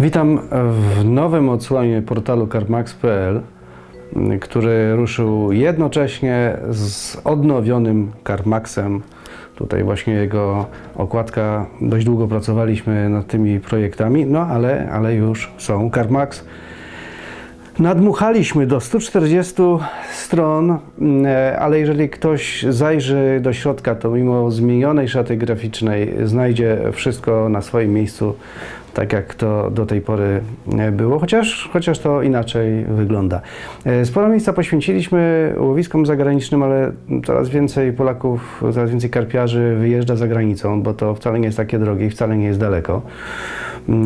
Witam w nowym odsłonie portalu carmax.pl, który ruszył jednocześnie z odnowionym CarMaxem. Tutaj właśnie jego okładka, dość długo pracowaliśmy nad tymi projektami, no ale, ale już są CarMax. Nadmuchaliśmy do 140 stron, e, ale jeżeli ktoś zajrzy do środka, to mimo zmienionej szaty graficznej znajdzie wszystko na swoim miejscu, tak jak to do tej pory e, było, chociaż, chociaż to inaczej wygląda. E, Sporo miejsca poświęciliśmy łowiskom zagranicznym, ale coraz więcej Polaków, coraz więcej karpiarzy wyjeżdża za granicą, bo to wcale nie jest takie drogie i wcale nie jest daleko.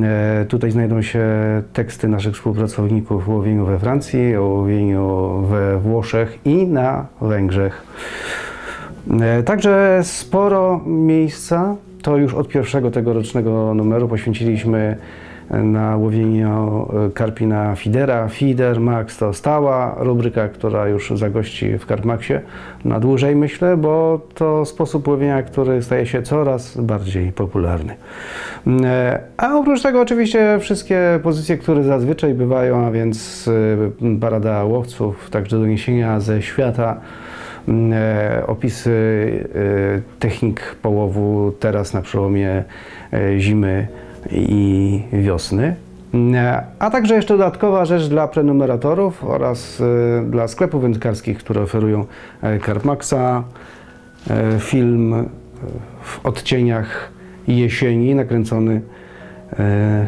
E, Tutaj znajdą się teksty naszych współpracowników o łowieniu we Francji, o łowieniu we Włoszech i na Węgrzech. Także sporo miejsca, to już od pierwszego tegorocznego numeru poświęciliśmy na łowienie karpi na Fidera. Fider Max to stała rubryka, która już zagości w Karpmaxie na dłużej myślę, bo to sposób łowienia, który staje się coraz bardziej popularny. E, A oprócz tego oczywiście wszystkie pozycje, które zazwyczaj bywają, a więc e, parada łowców, także doniesienia ze świata, e, opisy e, technik połowu teraz na przełomie e, zimy i wiosny. E, A także jeszcze dodatkowa rzecz dla prenumeratorów oraz e, dla sklepów wędkarskich, które oferują e, Carpmaxa. E, Film e, w odcieniach jesieni nakręcony e,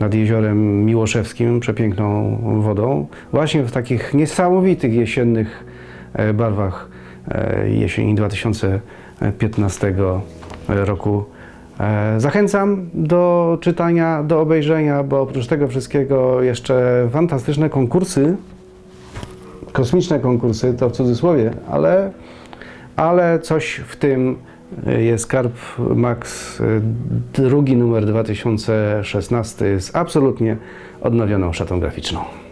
nad jeziorem Miłoszewskim, przepiękną wodą, właśnie w takich niesamowitych jesiennych e, barwach e, jesieni 2015 roku. E, Zachęcam do czytania, do obejrzenia, bo oprócz tego wszystkiego jeszcze fantastyczne konkursy, kosmiczne konkursy, to w cudzysłowie, ale, ale coś w tym jest Carp Max e, drugi numer 2016 z absolutnie odnowioną szatą graficzną.